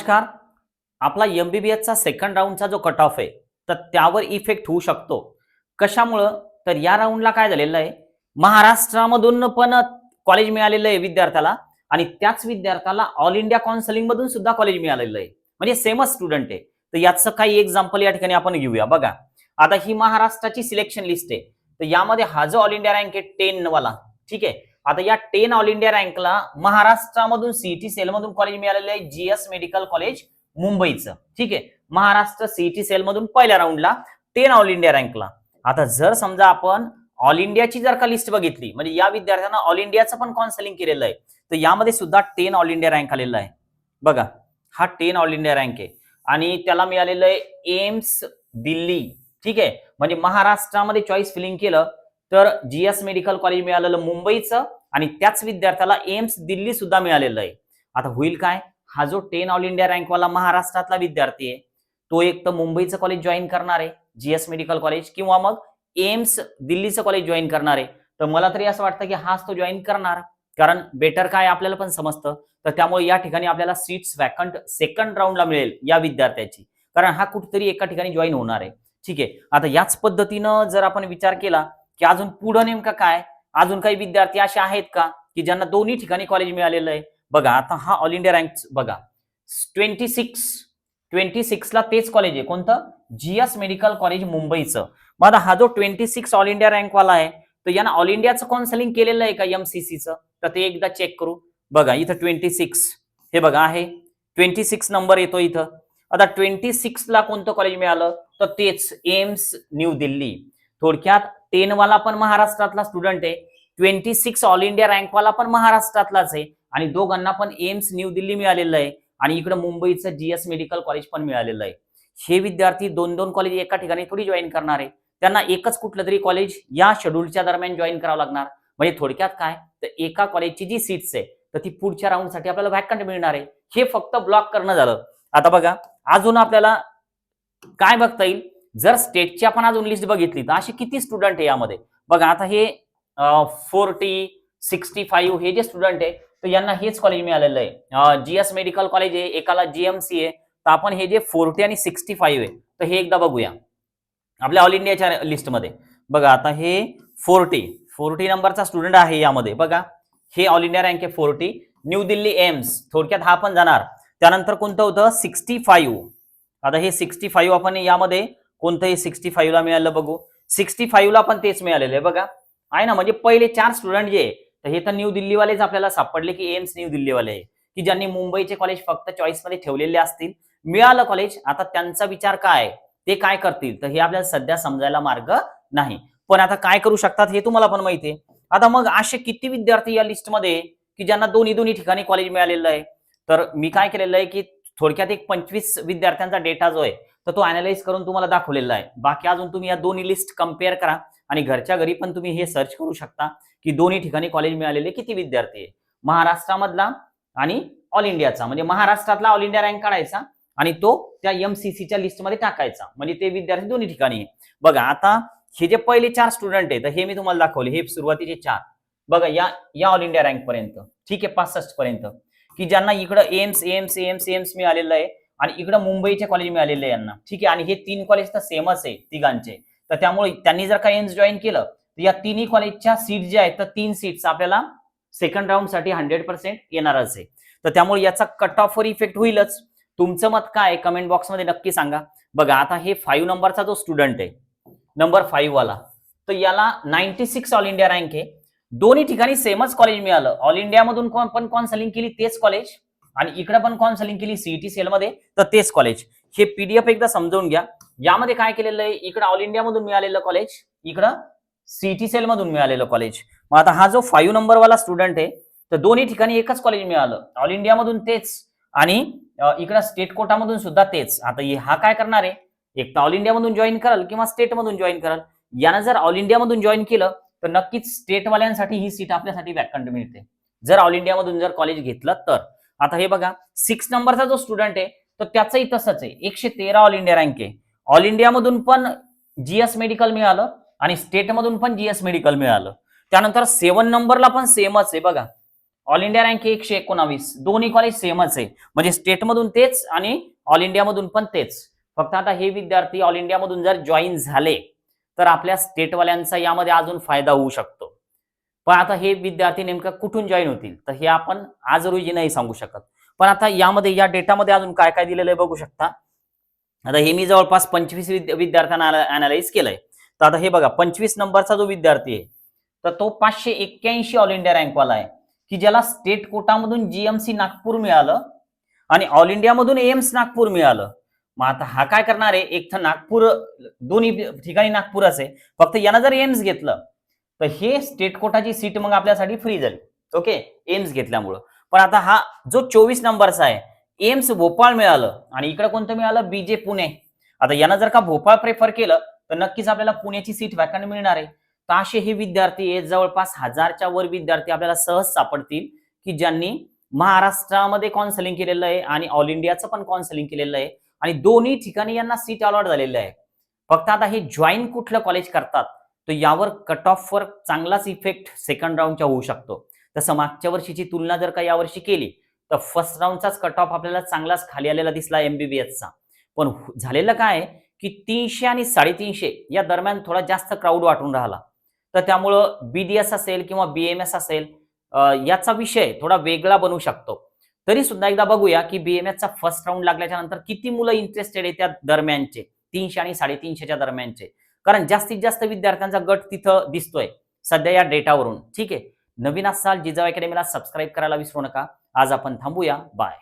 नमस्कार. आपला एमबीबीएसचा सेकंड राऊंडचा जो कट ऑफ आहे तर त्यावर इफेक्ट होऊ शकतो. कशामुळं? तर या राऊंडला काय झालेलं आहे? महाराष्ट्रामधून पण कॉलेज मिळालेलं आहे विद्यार्थ्याला आणि त्याच विद्यार्थ्याला ऑल इंडिया काउन्सिलिंग मधून सुद्धा कॉलेज मिळालेलं आहे. म्हणजे सेमच स्टुडंट आहे. तर याचं काही एक्झाम्पल या ठिकाणी आपण घेऊया. बघा आता ही महाराष्ट्राची सिलेक्शन लिस्ट आहे. तर यामध्ये हा जो ऑल इंडिया रँक आहे टेन वाला. ठीक आहे? आता या टेन ऑल इंडिया रँकला महाराष्ट्रामधून सीईटी सेल मधून कॉलेज मिळालेलं आहे जीएस मेडिकल कॉलेज मुंबईचं. ठीक आहे? महाराष्ट्र सीईटी सेल मधून पहिल्या राऊंडला टेन ऑल इंडिया रँकला आता जर समजा आपण ऑल इंडियाची जर का लिस्ट बघितली म्हणजे या विद्यार्थ्यांना ऑल इंडियाचं पण काउन्सलिंग केलेलं आहे तर यामध्ये सुद्धा टेन ऑल इंडिया रँक आलेला आहे. बघा हा टेन ऑल इंडिया रँक आहे. आणि त्याला मिळालेलं आहे एम्स दिल्ली. ठीक आहे? म्हणजे महाराष्ट्रामध्ये चॉईस फिलिंग केलं तर जीएस मेडिकल कॉलेज मिळालेलं मुंबईचं आणि त्याच विद्यार्थ्याला एम्स दिल्ली सुद्धा मिळालेलं आहे. आता होईल काय? हा जो टेन ऑल इंडिया रँकवाला महाराष्ट्रातला विद्यार्थी आहे तो एक तर मुंबईचं कॉलेज जॉईन करणार आहे जीएस मेडिकल कॉलेज किंवा मग एम्स दिल्लीचं कॉलेज जॉईन करणार आहे. तर मला तरी असं वाटतं की हाच तो जॉईन करणार कारण बेटर काय आपल्याला पण समजतं. तर त्यामुळे या ठिकाणी आपल्याला सीट्स वॅकंट सेकंड राऊंडला मिळेल या विद्यार्थ्याची. कारण हा कुठेतरी एका ठिकाणी जॉईन होणार आहे. ठीक आहे. आता याच पद्धतीनं जर आपण विचार केला की अजून पुढं नेमका काय? अजून काही विद्यार्थी असे आहेत का की ज्यांना दोन्ही ठिकाणी कॉलेज मिळालेलं आहे? बघा आता हा ऑल इंडिया रँक बघा. ट्वेंटी सिक्स ट्वेंटी सिक्सला तेच कॉलेज आहे. कोणतं? जीएस मेडिकल कॉलेज मुंबईचं. मग आता हा जो ट्वेंटी सिक्स ऑल इंडिया रँकवाला आहे तर यानं ऑल इंडियाचं काउन्सिलिंग केलेलं आहे का एमसीसीचं तर ते एकदा चेक करू. बघा इथं ट्वेंटी सिक्स हे बघा आहे. ट्वेंटी सिक्स नंबर येतो इथं. आता ट्वेंटी सिक्सला कोणतं कॉलेज मिळालं? तर तेच एम्स न्यू दिल्ली. थोडक्यात टेन वाला पण महाराष्ट्रातला स्टुडंट आहे. ट्वेंटी सिक्स ऑल इंडिया रँकवाला पण महाराष्ट्रातलाच आहे. आणि दोघांना पण एम्स न्यू दिल्ली मिळालेलं आहे. आणि इकडे मुंबईचं जीएस मेडिकल कॉलेज पण मिळालेलं आहे. हे विद्यार्थी दोन दोन कॉलेज एका ठिकाणी थोडी जॉईन करणार आहे. त्यांना एकच कुठलं तरी कॉलेज या शेड्यूलच्या दरम्यान जॉईन करावं लागणार. म्हणजे थोडक्यात काय? तर एका कॉलेजची जी सीट्स आहे तर ती पुढच्या राऊंडसाठी आपल्याला व्हॅकंट मिळणार आहे. हे फक्त ब्लॉक करणं झालं. आता बघा अजून आपल्याला काय बघता येईल? जर स्टेटची आपण अजून लिस्ट बघितली तर असे किती स्टुडंट आहे यामध्ये? बघा आता हे फोर्टी सिक्स्टी फाईव्ह हे जे स्टुडंट आहे तर यांना हेच कॉलेज मिळालेलं आहे. जीएस मेडिकल कॉलेज आहे एकाला जीएमसी आहे तर आपण हे जे फोर्टी आणि सिक्स्टी फाईव्ह आहे तर हे एकदा बघूया. आपल्या ऑल इंडियाच्या लिस्टमध्ये बघा आता हे फोर्टी फोर्टी नंबरचा स्टुडंट आहे यामध्ये. बघा हे ऑल इंडिया रँक आहे फोर्टी न्यू दिल्ली एम्स थोडक्यात हा पण जाणार. त्यानंतर कोणतं होतं? सिक्स्टी फाईव्ह आता हे सिक्स्टी फाईव्ह आपण यामध्ये कोणतंही सिक्स्टी फाईव्हला मिळालं बघू. सिक्स्टी फाईव्हला पण तेच मिळालेलं आहे बघा. आहे ना म्हणजे पहिले चार स्टुडंट जे तर हे तर न्यू दिल्लीवालेच आपल्याला सापडले की एम्स न्यू दिल्लीवाले आहे. की ज्यांनी मुंबईचे कॉलेज फक्त चॉईसमध्ये ठेवलेले असतील मिळालं कॉलेज आता त्यांचा विचार काय ते काय करतील? तर हे आपल्याला सध्या समजायला मार्ग नाही. पण आता काय करू शकतात हे तुम्हाला पण माहिती आहे. आता मग असे किती विद्यार्थी या लिस्टमध्ये की ज्यांना दोन्ही दोन्ही ठिकाणी कॉलेज मिळालेलं आहे? तर मी काय केलेलं आहे की थोडक्यात एक पंचवीस विद्यार्थ्यांचा डेटा जो आहे तर तो अनालाइज करून तुम्हाला दाखवलेला आहे. बाकी अजून तुम्ही या दोन्ही लिस्ट कंपेअर करा आणि घरच्या घरी पण तुम्ही हे सर्च करू शकता की दोन्ही ठिकाणी कॉलेज मिळालेले किती विद्यार्थी आहे महाराष्ट्रामधला आणि ऑल इंडियाचा म्हणजे महाराष्ट्रातला ऑल इंडिया रँक काढायचा आणि तो त्या एमसीसीच्या लिस्टमध्ये टाकायचा. म्हणजे ते विद्यार्थी दोन्ही ठिकाणी आहे बघा आता हे जे पहिले चार स्टुडंट आहे तर हे मी तुम्हाला दाखवले. हे सुरुवातीचे चार. बघा या या ऑल इंडिया रँक पर्यंत. ठीक आहे पासष्ट पर्यंत. की ज्यांना इकडं एम्स एम्स एम्स एम्स मिळालेलं आहे आणि इकडं मुंबईचे कॉलेज मिळालेले आहे यांना. ठीक आहे आणि हे तीन कॉलेज तर सेमच आहे तिघांचे. तर त्यामुळे त्यांनी जर का एम्स जॉईन केलं तर या तिन्ही कॉलेजच्या सीट ज्या आहेत तर तीन सीट्स आपल्याला सेकंड राऊंडसाठी हंड्रेड पर्सेंट येणारच आहे. तर त्यामुळे याचा कट ऑफवर इफेक्ट होईलच. तुमचं मत काय कमेंट बॉक्समध्ये नक्की सांगा. बघा आता हे फाईव्ह नंबरचा जो स्टुडंट आहे नंबर फाईव्ह वाला तर याला ninety six all India rank आहे. दोन्ही ठिकाणी सेमच कॉलेज मिळालं. ऑल इंडियामधून पण कॉन्सलिंग केली? तेच कॉलेज आणि इकडे पण कॉन्सलिंग केली सीईटी सेल मध्ये तर तेच कॉलेज हे पीडीएफ एकदा समजावून घ्या. यामध्ये काय केलेलं आहे? इकडे ऑल इंडिया मधून मिळालेलं कॉलेज इकडं सीईटी सेल मधून मिळालेलं कॉलेज मग आता हा जो फाईव्ह नंबर वाला स्टुडंट आहे तर दोन्ही ठिकाणी एकच कॉलेज मिळालं. ऑल इंडिया मधून तेच आणि इकडं स्टेट कोटामधून सुद्धा तेच. आता हा काय करणार आहे? एक तर ऑल इंडिया मधून जॉईन कराल किंवा स्टेट मधून जॉईन कराल. यानं जर ऑल इंडिया मधून जॉईन केलं तर नक्कीच स्टेटवाल्यांसाठी ही सीट आपल्यासाठी वॅकंट मिळते. जर ऑल इंडिया मधून जर कॉलेज घेतलं तर. आता हे बघा सिक्स नंबरचा जो स्टुडंट आहे तर त्याचंही तसंच आहे. एकशे तेरा ऑल इंडिया रँक आहे. ऑल इंडिया मधून पण जीएस मेडिकल मिळालं आणि स्टेट मधून पण जीएस मेडिकल मिळालं. त्यानंतर सेवन नंबरला पण सेमच आहे बघा. ऑल इंडिया रँक एकशे एकोणावीस. दोन्ही कॉलेज सेमच आहे. म्हणजे स्टेटमधून तेच आणि ऑल इंडियामधून पण तेच. फक्त आता हे विद्यार्थी ऑल इंडियामधून जर जॉईन झाले तर आपल्या स्टेटवाल्यांचा यामध्ये अजून फायदा होऊ शकतो. पण आता हे विद्यार्थी नेमकं कुठून जॉईन होतील? तर हे आपण आज रोजी नाही सांगू शकत. पण आता यामध्ये या डेटामध्ये अजून काय काय दिलेलं आहे बघू शकता. आता हे मी जवळपास पंचवीस विद्यार्थ्यांना अनालाइज केलंय. तर आता हे बघा पंचवीस नंबरचा जो विद्यार्थी आहे तर तो पाचशे एक्क्याऐंशी ऑल इंडिया रँकवाला आहे. की ज्याला स्टेट कोटामधून जीएमसी नागपूर मिळालं आणि ऑल इंडियामधून एम्स नागपूर मिळालं. मग आता हा काय करणार आहे? एक तर नागपूर दोन्ही ठिकाणी नागपूरच आहे. फक्त यानं जर एम्स घेतलं तर हे स्टेट कोटाची सीट मग आपल्यासाठी फ्री झाली. ओके एम्स घेतल्यामुळं. पण आता हा जो चोवीस नंबरचा आहे एम्स भोपाळ मिळालं आणि इकडे कोणतं मिळालं? बीजे पुणे. आता यांना जर का भोपाळ प्रेफर केलं तर नक्कीच आपल्याला पुण्याची सीट वॅकंट मिळणार आहे. तर असे हे विद्यार्थी आहेत जवळपास हजारच्या वर विद्यार्थी आपल्याला सहज सापडतील की ज्यांनी महाराष्ट्रामध्ये कॉन्सलिंग केलेलं आहे आणि ऑल इंडियाचं पण कॉन्सलिंग केलेलं आहे. आणि दोन्ही ठिकाणी यांना सीट अलॉट झालेलं आहे. फक्त आता हे जॉईन कुठलं कॉलेज करतात? तर यावर कट ऑफवर चांगलाच इफेक्ट सेकंड राऊंडच्या होऊ शकतो. तसं मागच्या वर्षीची तुलना जर का यावर्षी केली तर फर्स्ट राऊंडचाच कट ऑफ आपल्याला चांगलाच खाली आलेला दिसला एमबीबीएसचा पण झालेलं काय की तीनशे आणि साडेतीनशे या दरम्यान थोडा जास्त क्राऊड वाटून राहिला. तर त्यामुळं बीडीएस असेल किंवा बीएमएस असेल याचा विषय थोडा वेगळा बनू शकतो. तरी सुद्धा एकदा बघूया की बीएमएसचा फर्स्ट राऊंड लागल्याच्या नंतर किती मुलं इंटरेस्टेड आहे त्या दरम्यानचे? तीनशे आणि साडेतीनशेच्या दरम्यानचे. कारण जास्तीत जास्त विद्यार्थ्यांचा गट तिथं दिसतोय सध्या या डेटावरून. ठीक आहे? नवीन असाल जिजाऊ अकॅडमीला सबस्क्राईब करायला विसरू नका. आज आपण थांबूया. बाय